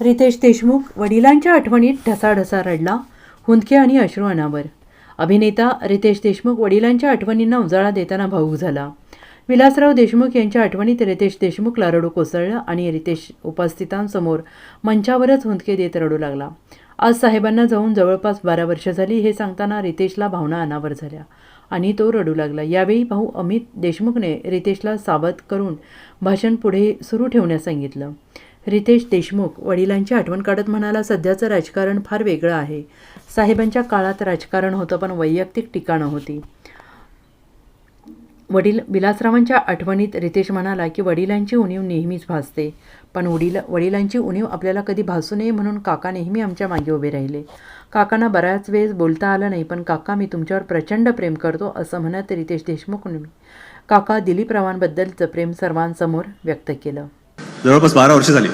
रितेश देशमुख वडिलांच्या आठवणीत ढसाढसा रडला हुंदके आणि अश्रू अनावर. अभिनेता रितेश देशमुख वडिलांच्या आठवणींना उजाळा देताना भाऊक झाला. विलासराव देशमुख यांच्या आठवणीत रितेश देशमुखला रडू कोसळलं आणि रितेश उपस्थितांसमोर मंचावरच हुंदके देत रडू लागला. आज साहेबांना जाऊन जवळपास बारा वर्ष झाली हे सांगताना रितेशला भावना अनावर झाल्या आणि तो रडू लागला. यावेळी भाऊ अमित देशमुखने रितेशला सावध करून भाषण पुढे सुरू ठेवण्यास सांगितलं. रितेश देशमुख वडिलांची आठवण काढत म्हणाला सध्याचं राजकारण फार वेगळं आहे. साहेबांच्या काळात राजकारण होतं पण वैयक्तिक ठिकाणं होती. वडील विलासरावांच्या आठवणीत रितेश म्हणाला की वडिलांची उणीव नेहमीच भासते. पण वडील वडिलांची उणीव आपल्याला कधी भासू नये म्हणून काका नेहमी आमच्या मागे उभे राहिले. काकांना बऱ्याच वेळेस बोलता आलं नाही पण काका मी तुमच्यावर प्रचंड प्रेम करतो असं म्हणत रितेश देशमुख काका दिलीप रावांबद्दलचं प्रेम सर्वांसमोर व्यक्त केलं. जवळपास बारा वर्ष झाली.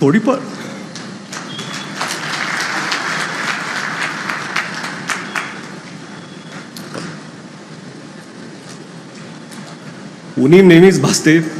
थोडी पण उणीव नेहमीच भासते.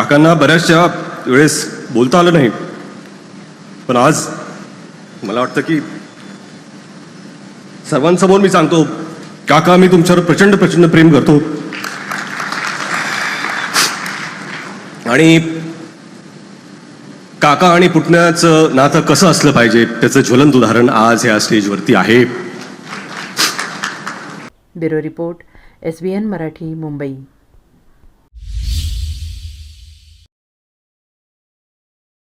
काकांना बऱ्याचशा वेळेस बोलता आलं नाही. पण आज मला वाटतं की सर्वांसमोर मी सांगतो काका मी तुमच्यावर प्रचंड प्रचंड प्रेम करतो. आणि काका आणि पुतण्याचं नातं कसं असलं पाहिजे त्याचं ज्वलंत उदाहरण आज या स्टेजवरती आहे. Bureau report S B N Marathi Mumbai.